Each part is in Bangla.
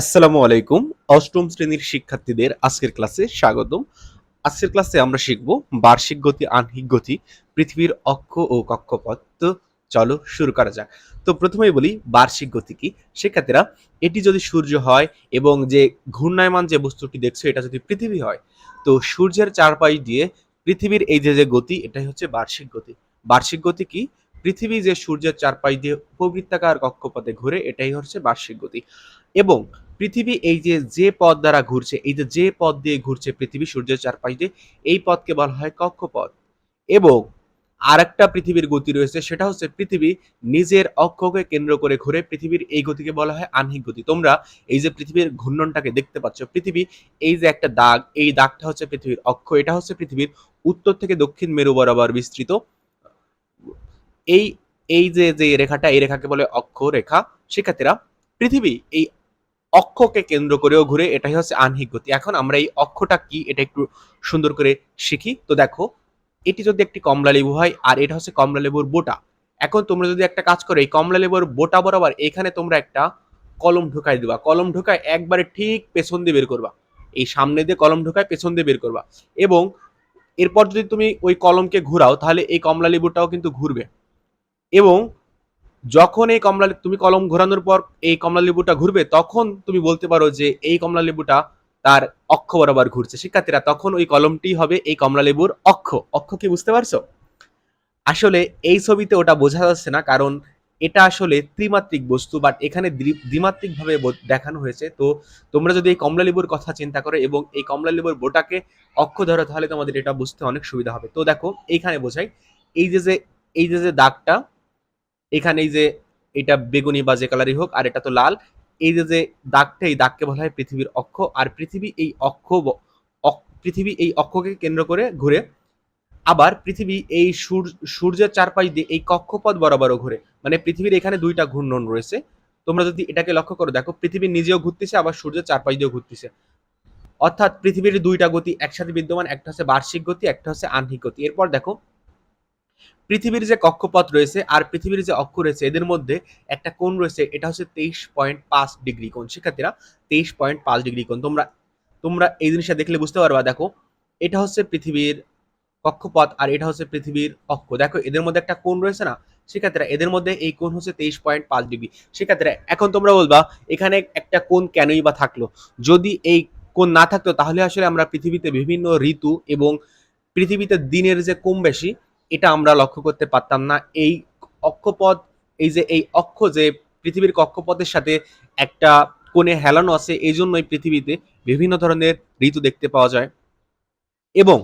আসসালামু আলাইকুম। অষ্টম শ্রেণির শিক্ষার্থীদের আজকের ক্লাসে স্বাগতম। আজকের ক্লাসে আমরা শিখব বার্ষিক গতি আহ্নিক গতি, পৃথিবীর অক্ষ ও কক্ষপথ। তো চলো শুরু করা যাক। তো প্রথমেই বলি, বার্ষিক গতি কি? শিক্ষার্থীরা, এটি যদি সূর্য হয় এবং যে ঘূর্ণায়মান যে বস্তুটি দেখছ, এটা যদি পৃথিবী হয়, তো সূর্যের চারপাশ দিয়ে পৃথিবীর এই যে যে গতি, এটাই হচ্ছে বার্ষিক গতি। বার্ষিক গতি কি? পৃথিবী যে সূর্যের চারপাশ দিয়ে উপবৃত্তাকার কক্ষপথে ঘুরে, এটাই হচ্ছে বার্ষিক গতি। এবং পৃথিবী এই যে যে পথ দ্বারা ঘুরছে, এই যে যে পথ দিয়ে ঘুরছে পৃথিবী, সূর্যের চারপাশ দিয়ে, এই পথকে বলা হয় কক্ষপথ। এবং আরেকটা পৃথিবীর গতি রয়েছে, সেটা হচ্ছে পৃথিবী নিজের অক্ষকে কেন্দ্র করে ঘুরে পৃথিবীর এই গতিকে বলা হয় আহ্নিক গতি। তোমরা এই যে, পৃথিবীর ঘূর্ণনটাকে দেখতে পাচ্ছ, পৃথিবী এই যে একটা দাগ, এই দাগটা হচ্ছে পৃথিবীর অক্ষ, এটা হচ্ছে পৃথিবীর উত্তর থেকে দক্ষিণ মেরু বরাবর বিস্তৃত। এই এই যে যে রেখাটা, এই রেখাকে বলে অক্ষ রেখা শিক্ষার্থীরা, পৃথিবী এই অক্ষকে কেন্দ্র করেও ঘুরে এটাই হচ্ছে আহ্নিক গতি। এখন আমরা এই অক্ষটা কি, এটা একটু সুন্দর করে শিখি। তো দেখো, এটি যদি একটি কমলা লেবু হয়, আর এটা হচ্ছে কমলা লেবুর বোটা। এখন তোমরা যদি একটা কাজ করো, এই কমলা লেবুর বোটা বরাবর এখানে তোমরা একটা কলম ঢুকাই দিবা। কলম ঢুকায় একবারে ঠিক পেছন দিয়ে বের করবা। এই সামনে দিয়ে কলম ঢুকায় পেছন দিয়ে বের করবা। এবং এরপর যদি তুমি ওই কলমকে ঘুরাও, তাহলে এই কমলা লেবুটাও কিন্তু ঘুরবে। এবং যখন এই কমলা তুমি কলম ঘোরানোর পর এই কমলা লেবুটা ঘুরবে, তখন তুমি বলতে পারো যে এই কমলা লেবুটা তার অক্ষ বরাবর ঘুরছে। শিক্ষার্থীরা, তখন ওই কলমটি হবে এই কমলা লেবুর অক্ষ। অক্ষ কি বুঝতে পারছ? আসলে এই ছবিতে ওটা বোঝা যাচ্ছে না, কারণ এটা আসলে ত্রিমাত্রিক বস্তু বাট এখানে দ্বি- দ্বিমাত্রিকভাবে দেখানো হয়েছে। তো তোমরা যদি এই কমলা লেবুর কথা চিন্তা করো এবং এই কমলা লেবুর বোটাকে অক্ষ ধরো, তাহলে তোমাদের এটা বুঝতে অনেক সুবিধা হবে। তো দেখো, এইখানে বোঝাই, এই যে যে এই যে যে দাগটা এখানে এই যে এটা বেগুনি বা যে কালারই হোক, আর এটা তো লাল। এই যে যে দাগটা, এই দাগকে বলা হয় পৃথিবীর অক্ষ। আর পৃথিবী এই অক্ষ পৃথিবী এই অক্ষকে কেন্দ্র করে ঘুরে। আবার পৃথিবী এই সূর- সূর্যের চারপাশ দিয়ে এই কক্ষপথ বরাবরও ঘুরে। মানে পৃথিবীর এখানে দুইটা ঘূর্ণন রয়েছে। তোমরা যদি এটাকে লক্ষ্য করো, দেখো পৃথিবী নিজেও ঘুরতেছে, আবার সূর্যের চারপাশ দিয়েও ঘুরতেছে। অর্থাৎ পৃথিবীর দুইটা গতি একসাথে বিদ্যমান, একটা হচ্ছে বার্ষিক গতি, একটা হচ্ছে আহ্নিক গতি। এরপর দেখো পৃথিবীর যে কক্ষপথ রয়েছে আর পৃথিবীর যে অক্ষ রয়েছে, এদের মধ্যে একটা কোণ রয়েছে, এটা হচ্ছে তেইশ পয়েন্ট পাঁচ ডিগ্রি কোণ। শিক্ষার্থীরা, তেইশ পয়েন্ট পাঁচ ডিগ্রি কোণ। তোমরা তোমরা এই জিনিসটা দেখলে বুঝতে পারবা, দেখো, এটা হচ্ছে পৃথিবীর কক্ষপথ আর এটা হচ্ছে পৃথিবীর অক্ষ। দেখো, এদের মধ্যে একটা কোণ রয়েছে না? শিক্ষার্থীরা, এদের মধ্যে এই কোণ হচ্ছে তেইশ পয়েন্ট পাঁচ ডিগ্রি। শিক্ষার্থীরা, এখন তোমরা বলবা, এখানে একটা কোণ কেনই বা থাকল? যদি এই কোণ না থাকতো, তাহলে আসলে আমরা পৃথিবীতে বিভিন্ন ঋতু এবং পৃথিবীতে দিনের যে কম বেশি এটা আমরা লক্ষ্য করতে পারতাম না। এই অক্ষপথ, এই যে, এই অক্ষ যে, পৃথিবীর কক্ষপথের সাথে একটা কোণে হেলানো আছে, এই জন্যই পৃথিবীতে বিভিন্ন ধরনের ঋতু দেখতে পাওয়া যায়। এবং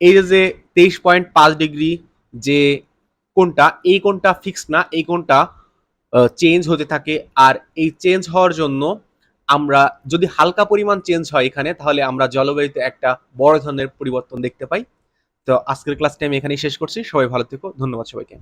এই যে, তেইশ পয়েন্ট পাঁচ ডিগ্রি যে কোনটা এই কোনটা ফিক্স না, এই কোনটা চেঞ্জ হতে থাকে। আর এই চেঞ্জ হওয়ার জন্য আমরা যদি হালকা পরিমাণ চেঞ্জ হয় এখানে, তাহলে আমরা জলবায়ুতে একটা বড় ধরনের পরিবর্তন দেখতে পাই। তো আজকের ক্লাসটি আমি এখানেই শেষ করছি। সবাই ভালো থেকো। ধন্যবাদ সবাইকে।